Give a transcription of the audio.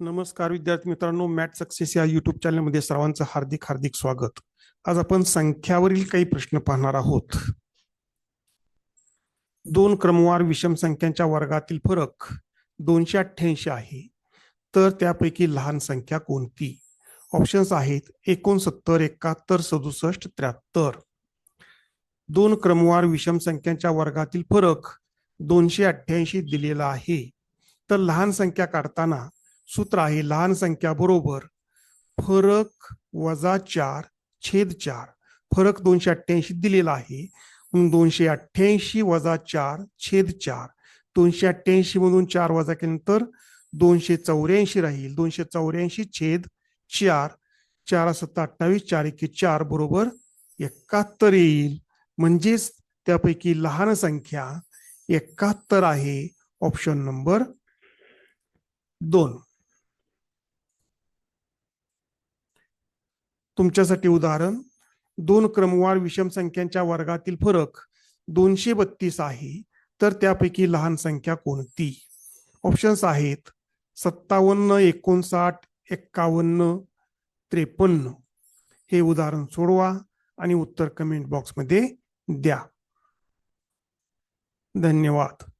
नमस्कार विद्यार्थी मित्रांनो मॅट सक्सेस या युट्यूब चॅनलमध्ये सर्वांचं हार्दिक हार्दिक स्वागत. आज आपण संख्यावरील काही प्रश्न पाहणार आहोत. दोन क्रमवार विषम संख्यांच्या वर्गातील फरक दोनशे अठ्ठ्याऐंशी आहे. तर त्यापैकी लहान संख्या कोणती? ऑप्शन्स आहेत एकोणसत्तर एकाहत्तर सदुसष्ट त्र्याहत्तर. दोन क्रमवार विषम संख्यांच्या वर्गातील फरक दोनशे अठ्ठ्याऐंशी दिलेला आहे. तर लहान संख्या काढताना सूत्र आहे लहान संख्या बरोबर. फरक वजा चार छेद चार. फरक दोनशे अठ्ठ्याऐंशी दिलेला आहे. म्हणून दोनशे अठ्ठ्याऐंशी वजा चार छेद चार. दोनशे अठ्ठ्याऐंशी मधून चार वजा केल्यानंतर दोनशे चौऱ्याऐंशी राहील. दोनशे चौऱ्याऐंशी छेद चार. चार सत्ता अठ्ठावीस चार एके चार बरोबर एकाहत्तर येईल. म्हणजेच त्यापैकी लहान संख्या एकाहत्तर आहे. ऑप्शन नंबर दोन. तुमच्यासाठी उदाहरण दोन क्रमवार विषम संख्यांच्या वर्गातील फरक दोनशे बत्तीस आहे तर त्यापैकी लहान संख्या कोणती? ऑप्शन्स आहेत सत्तावन्न एकोणसाठ एक्कावन्न त्रेपन्न. हे उदाहरण सोडवा आणि उत्तर कमेंट बॉक्समध्ये द्या. धन्यवाद.